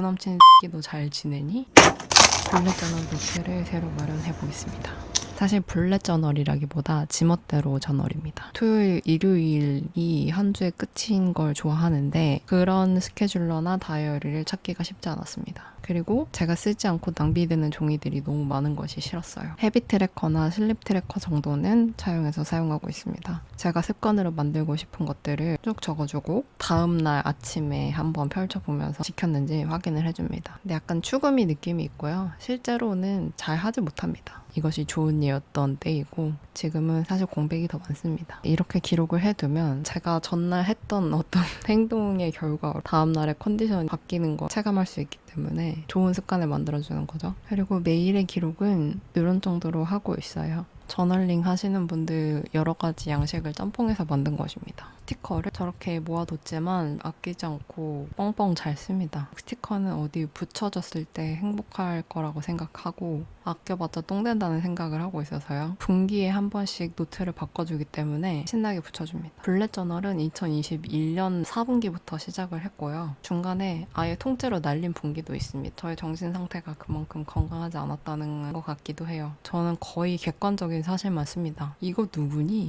그 남친 끼도 잘 지내니? 저널 노트를 새로 마련해 보겠습니다. 사실 블랙 저널이라기보다 지멋대로 저널입니다. 토요일, 일요일이 한 주의 끝인 걸 좋아하는데 그런 스케줄러나 다이어리를 찾기가 쉽지 않았습니다. 그리고 제가 쓰지 않고 낭비되는 종이들이 너무 많은 것이 싫었어요. 헤비 트래커나 슬립 트래커 정도는 차용해서 사용하고 있습니다. 제가 습관으로 만들고 싶은 것들을 쭉 적어주고 다음날 아침에 한번 펼쳐보면서 지켰는지 확인을 해줍니다. 근데 약간 추구미 느낌이 있고요. 실제로는 잘 하지 못합니다. 이것이 좋은 예였던 때이고 지금은 사실 공백이 더 많습니다. 이렇게 기록을 해두면 제가 전날 했던 어떤 행동의 결과 다음날의 컨디션이 바뀌는 걸 체감할 수 있기 때문에 좋은 습관을 만들어주는 거죠. 그리고 매일의 기록은 이런 정도로 하고 있어요. 저널링 하시는 분들 여러 가지 양식을 짬뽕해서 만든 것입니다. 스티커를 저렇게 모아뒀지만 아끼지 않고 뻥뻥 잘 씁니다. 스티커는 어디 붙여졌을 때 행복할 거라고 생각하고 아껴봤자 똥 된다는 생각을 하고 있어서요. 분기에 한 번씩 노트를 바꿔주기 때문에 신나게 붙여줍니다. 블랙 저널은 2021년 4분기부터 시작을 했고요. 중간에 아예 통째로 날린 분기도 있습니다. 저의 정신 상태가 그만큼 건강하지 않았다는 것 같기도 해요. 저는 거의 객관적인 사실만 씁니다. 이거 누구니?